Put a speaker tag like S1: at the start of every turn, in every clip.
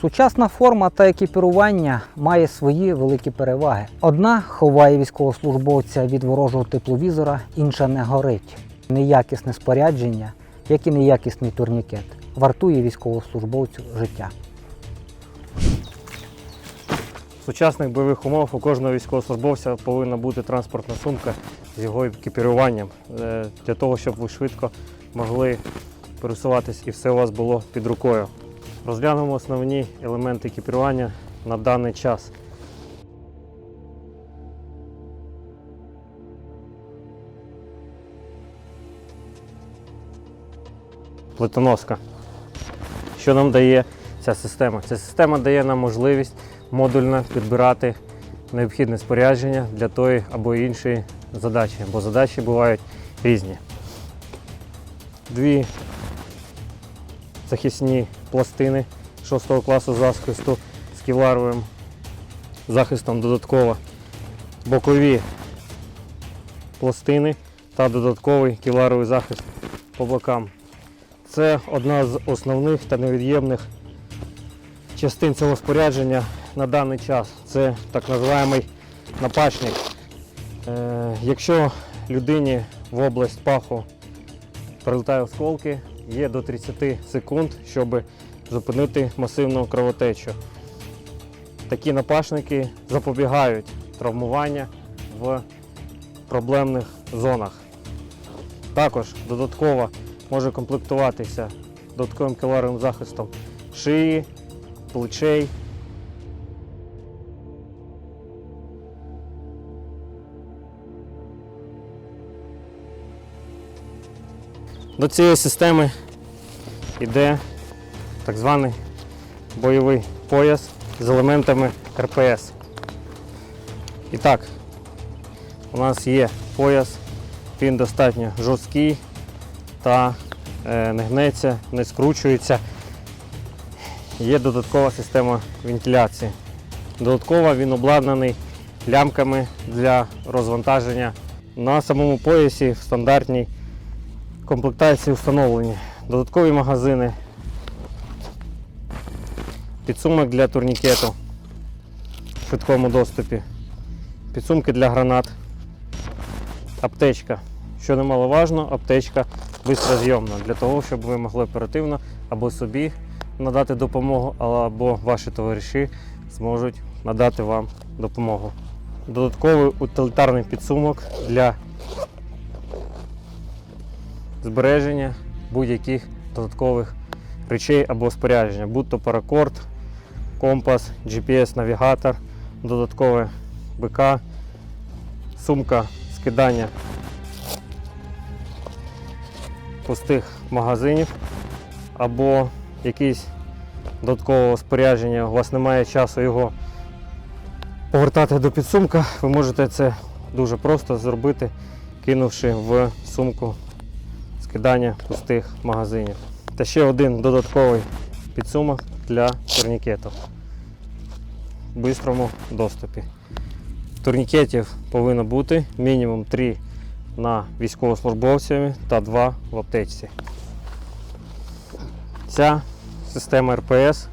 S1: Сучасна форма та екіпірування має свої великі переваги. Одна ховає військовослужбовця від ворожого тепловізора, інша не горить. Неякісне спорядження, як і неякісний турнікет, вартує військовослужбовцю життя.
S2: В сучасних бойових умовах у кожного військовослужбовця повинна бути транспортна сумка з його екіпіруванням е, для того, щоб ви швидко могли пересуватись і все у вас було під рукою. Розглянемо основні елементи екіпірування на даний час. Плитоноска. Що нам дає ця система? Ця система дає нам можливість модульно підбирати необхідне спорядження для тої або іншої задачі, бо задачі бувають різні. Дві захисні пластини 6 класу захисту з кевларовим захистом додатково, бокові пластини та додатковий кевларовий захист по бокам. Це одна з основних та невід'ємних частин цього спорядження на даний час. Це так називаємий напачник. Е, якщо людині в область паху прилітають осколки, є до 30 секунд, щоб зупинити масивну кровотечу. Такі напашники запобігають травмування в проблемних зонах. Також додатково може комплектуватися додатковим кевларовим захистом шиї, плечей. До цієї системи йде так званий бойовий пояс з елементами РПС. І так, у нас є пояс, він достатньо жорсткий та е, не гнеться, не скручується. Є додаткова система вентиляції. Додатково він обладнаний лямками для розвантаження. На самому поясі в стандартній комплектації встановлені додаткові магазини, підсумок для турнікету в швидкому доступі, підсумки для гранат, аптечка. Що немаловажно, аптечка бистрозйомна для того, щоб ви могли оперативно або собі надати допомогу, або ваші товариші зможуть надати вам допомогу. Додатковий утилітарний підсумок для збереження будь-яких додаткових речей або спорядження, будь-то паракорд, компас, GPS-навігатор, додаткове БК, сумка скидання пустих магазинів або якийсь додаткового спорядження, у вас немає часу його повертати до підсумка, ви можете це дуже просто зробити, кинувши в сумку скидання пустих магазинів. Та ще один додатковий підсумок для турнікетів в бистрому доступі. Турнікетів повинно бути мінімум 3 на військовослужбовцями та 2 в аптечці. Ця система РПС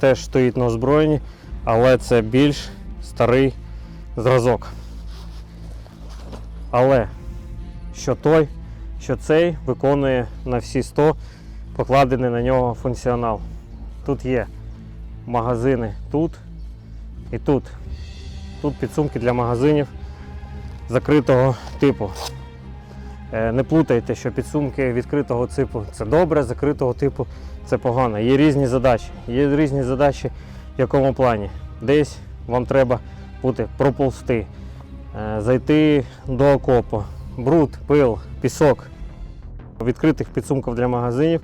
S2: теж стоїть на озброєнні, але це більш старий зразок. Але що той, що цей виконує на всі 100 покладений на нього функціонал. Тут є магазини тут і тут. Тут підсумки для магазинів закритого типу. Е, Не плутайте, що підсумки відкритого типу це добре, закритого типу це погано. Є різні задачі. Є різні задачі в якому плані. Десь вам треба бути проползти, зайти до окопу, бруд, пил, пісок. Відкритих підсумках для магазинів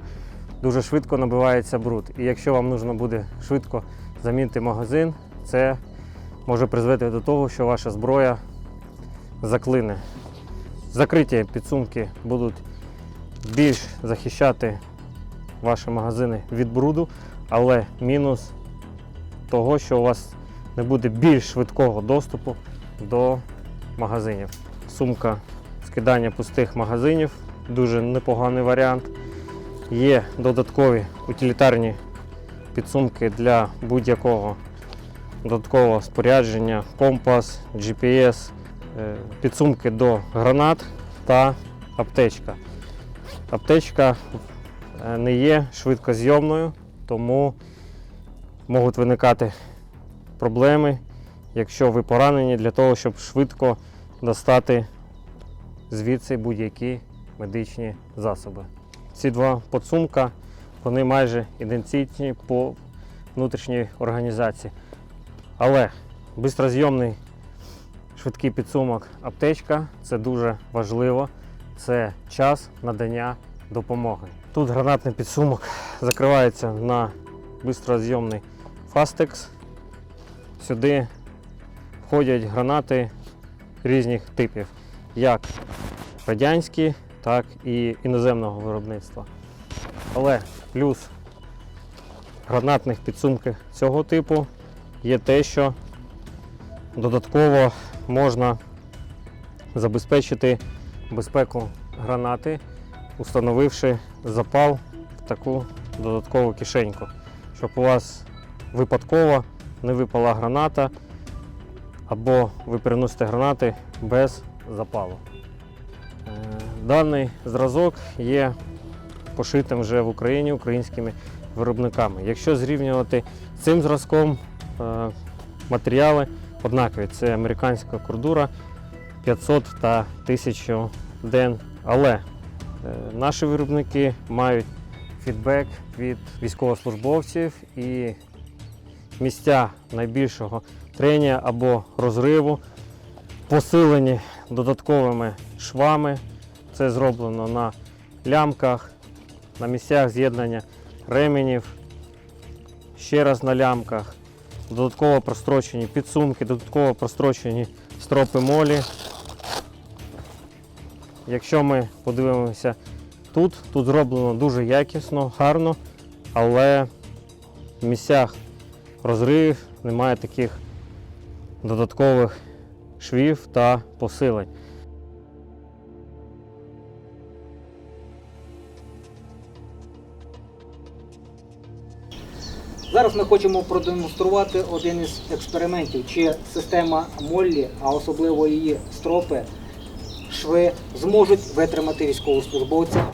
S2: дуже швидко набивається бруд. І якщо вам потрібно буде швидко замінити магазин, це може призвести до того, що ваша зброя заклине. Закриті підсумки будуть більш захищати ваші магазини від бруду, але мінус того, що у вас не буде більш швидкого доступу до магазинів. Сумка скидання пустих магазинів дуже непоганий варіант. Є додаткові утилітарні підсумки для будь-якого додаткового спорядження, компас, GPS, е, підсумки до гранат та аптечка. Аптечка е, не є швидкозйомною, тому можуть виникати проблеми, якщо ви поранені, для того, щоб швидко достати звідси будь-які медичні засоби. Ці два подсумка вони майже ідентичні по внутрішній організації. Але бистрозйомний швидкий підсумок аптечка це дуже важливо. Це час надання допомоги. Тут гранатний підсумок закривається на бистрозйомний фастекс. Сюди входять гранати різних типів, як радянські, так і іноземного виробництва. Але плюс гранатних підсумків цього типу є те, що додатково можна забезпечити безпеку гранати, установивши запал в таку додаткову кишеньку, щоб у вас випадково не випала граната, або ви переносите гранати без запалу. Е, Даний зразок є пошитим вже в Україні українськими виробниками. Якщо зрівнювати з цим зразком, е, матеріали однакові. Це американська кордура 500 та 1000 ден. Але е, наші виробники мають фідбек від військовослужбовців і місця найбільшого трення або розриву посилені додатковими швами. Це зроблено на лямках, на місцях з'єднання ременів, ще раз на лямках, додатково прострочені підсумки, додатково прострочені стропи молі. Якщо ми подивимося тут, тут зроблено дуже якісно, гарно, але в місцях розривів немає таких додаткових швів та посилень.
S1: Зараз ми хочемо продемонструвати один із експериментів, чи система Моллі, а особливо її стропи, шви зможуть витримати військовослужбовця.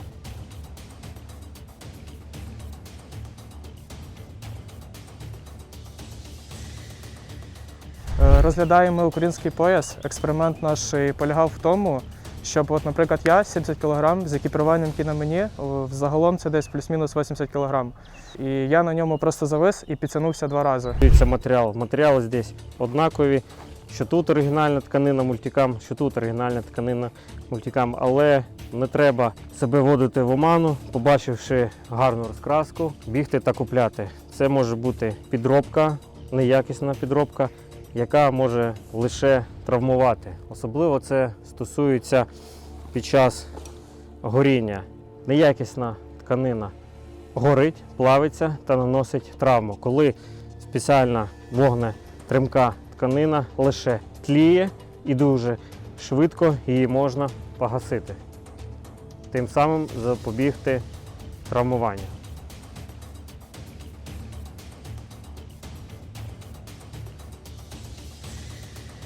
S3: Розглядаємо український пояс. Експеримент наш полягав в тому, щоб, от, наприклад, я 70 кг з екіпіруванням, на мені, о, загалом це десь плюс-мінус 80 кг. І я на ньому просто завис і підтягнувся два рази.
S2: Дивіться матеріал. Матеріали здесь однакові. Що тут оригінальна тканина мультикам, що тут оригінальна тканина мультикам. Але не треба себе вводити в оману, побачивши гарну розкраску, бігти та купляти. Це може бути підробка, неякісна підробка, яка може лише травмувати. Особливо це стосується під час горіння. Неякісна тканина горить, плавиться та наносить травму. Коли спеціальна вогнетримка тканина лише тліє і дуже швидко її можна погасити. Тим самим запобігти травмуванню.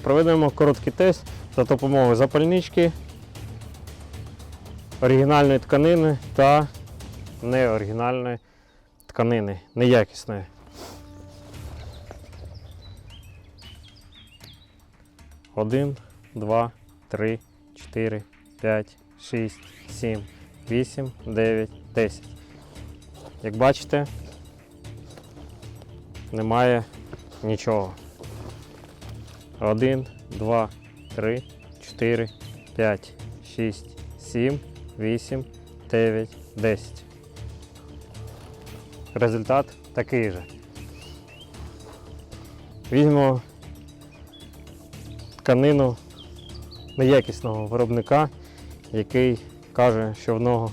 S2: Проведемо короткий тест за допомогою запальнички, оригінальної тканини та неоригінальної тканини, неякісної. Один, два, три, чотири, п'ять, шість, сім, вісім, дев'ять, десять. Як бачите, немає нічого. Один, два, три, чотири, п'ять, шість, сім, вісім, дев'ять, десять. Результат такий же. Візьмемо тканину неякісного виробника, який каже, що в нього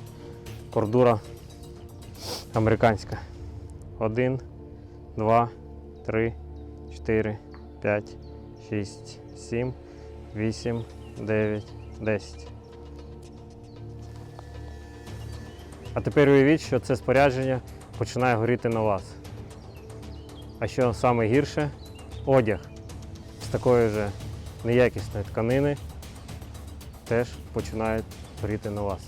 S2: кордура американська. Один, два, три, чотири, п'ять, шість, сім, вісім, дев'ять, десять. А тепер уявіть, що це спорядження починає горіти на вас. А що саме гірше, одяг з такої ж неякісної тканини теж починає горіти на вас.